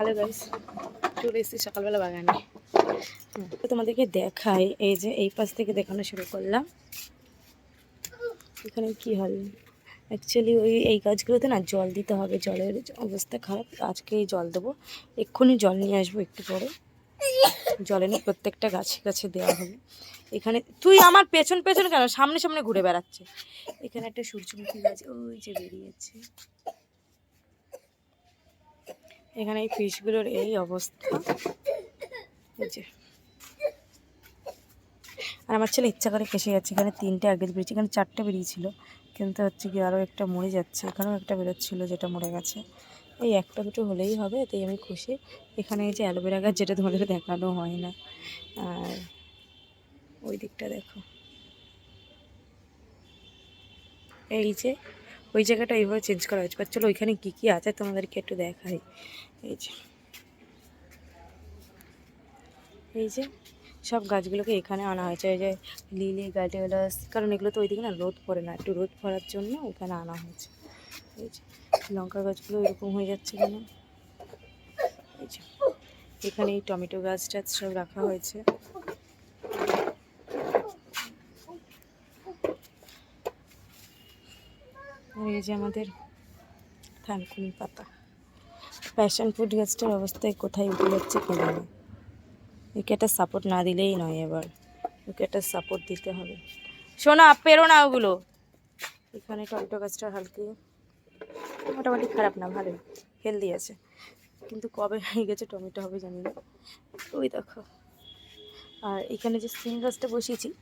Hello guys চলে এসেছি সকালবেলা বাগানে। তোমাদেরকে দেখাই, এই যে এই পাশ থেকে দেখানো শুরু করলাম। এখানে কি হল অ্যাকচুয়ালি ওই, এই গাছগুলোতে না জল দিতে হবে, জলের অবস্থা খারাপ। আজকেই জল দেবো। এক্ষুনি জল নিয়ে আসব একটু পরে। জল এনে প্রত্যেকটা গাছে গাছে দেওয়া হবে। এখানে, তুই আমার পেছন পেছন কেন? সামনে সামনে ঘুরে বেড়াচ্ছে। এখানে একটা সূর্যমুখী গাছ, ওই যে বেরিয়েছে। এখানে এই ফিশগুলোর এই অবস্থা। যে। আর আমার ছেলে ইচ্ছা করে কেসে যাচ্ছে। এখানে তিনটে আগে বেরিয়েছে। এখানে চারটে বেরিয়েছিল। কিন্তু হচ্ছে কি আরও একটা মরে যাচ্ছে। এখানেও একটা বেরোচ্ছিলো যেটা মরে গেছে। এই একটা দুটো হলেই হবে। তাই আমি খুশি। এখানে এই যে অ্যালোভেরা গাছ যেটা তোমাদের দেখানো হয় না। আর ওই দিকটা দেখো। এই যে ওই জায়গাটা এইভাবে চেঞ্জ করা হয়েছে। বাট চলো ওইখানে কী কী আছে তোমাদেরকে একটু দেখাই। এই যে এই যে সব গাছগুলোকে এখানে আনা হয়েছে। এই যে লিলি গার্ডিওলাস কারণ এগুলো তো ওইদিকে না রোদ পড়ে না। একটু রোদ পড়ার জন্য এখানে আনা হয়েছে। এই যে লঙ্কা গাছগুলো এরকম হয়ে যাচ্ছে কেন এই যে, এখানে এই টমেটো গাছ টাছ সব রাখা হয়েছে। আর এই যে আমাদের থানকুনি পাতা। প্যাশন ফুড গাছটার অবস্থায় কোথায় উঠে যাচ্ছে কে জানে? একে একটা সাপোর্ট না দিলেই নয় এবার। ওকে একটা সাপোর্ট দিতে হবে। শোনা পেরো না ওগুলো। এখানে টমেটো গাছটা হালকি। মোটামুটি খারাপ না, ভালোই। হেলদি আছে। কিন্তু কবে হয়ে গেছে টমেটো হবে জানি না। ওই দেখো। আর এখানে যে সিম গাছটা বসিয়েছি।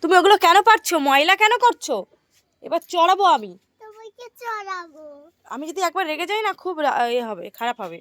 তুমি ওগুলো কেন পারছ? ময়লা কেন করছ? এবার চড়াবো আমি। চড়াবো। আমি যদি একবার রেগে যাই না খুব এ হবে খারাপ হবে।